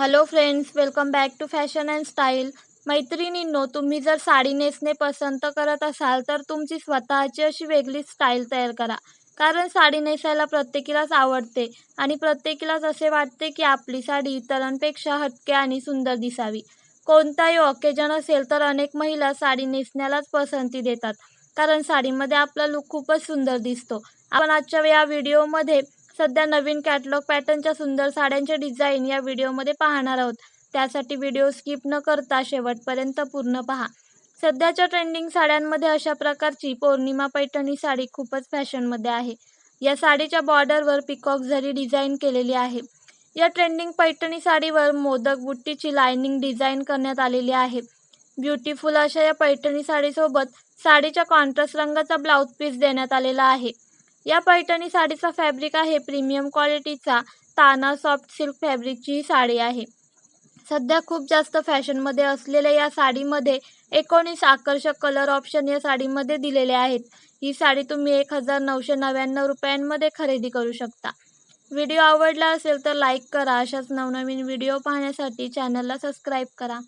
Hello friends welcome back to fashion and style मैत्रिणींनो तुम्ही जर साडी नेसणे पसंत करत असाल तर तुमची स्वतःची अशी वेगळी स्टाईल तयार करा. कारण साडी नेसायला प्रत्येकीलाच आवडते आणि प्रत्येकीलाच असे वाटते की आपली साडी इतरांपेक्षा हटके आणि सुंदर दिसावी. कोणताही ऑकेजन असेल तर अनेक महिला साडी नेसण्यालाच पसंती देतात. कारण साडीमध्ये आपला लुक खूपच सुंदर दिसतो. आपण आजच्या या व्हिडिओमध्ये सध्या नवीन कॅटलॉग पॅटर्नच्या सुंदर साड्यांचे डिझाईन या व्हिडिओमध्ये पाहणार आहोत. त्यासाठी व्हिडिओ स्किप न करता शेवटपर्यंत पूर्ण पहा. सध्याच्या ट्रेंडिंग साड्यांमध्ये अशा प्रकारची पौर्णिमा पैठणी साडी खूपच फॅशनमध्ये आहे. या साडीच्या बॉर्डरवर पिकॉक झरी डिझाईन केलेली आहे या ट्रेंडिंग पैठणी साडीवर मोदक बुट्टीची लायनिंग डिझाईन करण्यात आलेली आहे. ब्युटिफुल अशा या पैठणी साडीसोबत साडीच्या कॉन्ट्रास्ट रंगाचा ब्लाऊज पीस देण्यात आलेला आहे. या पैठणी साडीचा फॅब्रिक आहे. प्रीमियम क्वालिटीचा ताना सॉफ्ट सिल्क फॅब्रिकची ही साडी आहे. सध्या खूप जास्त फॅशनमध्ये असलेल्या या साडीमध्ये एकोणीस आकर्षक कलर ऑप्शन या साडीमध्ये दिलेले आहेत. ही साडी तुम्ही एक हजार नऊशे नव्याण्णव रुपयांमध्ये खरेदी करू शकता. व्हिडिओ आवडला असेल तर लाईक करा. अशाच नवनवीन व्हिडिओ पाहण्यासाठी चॅनलला सबस्क्राईब करा.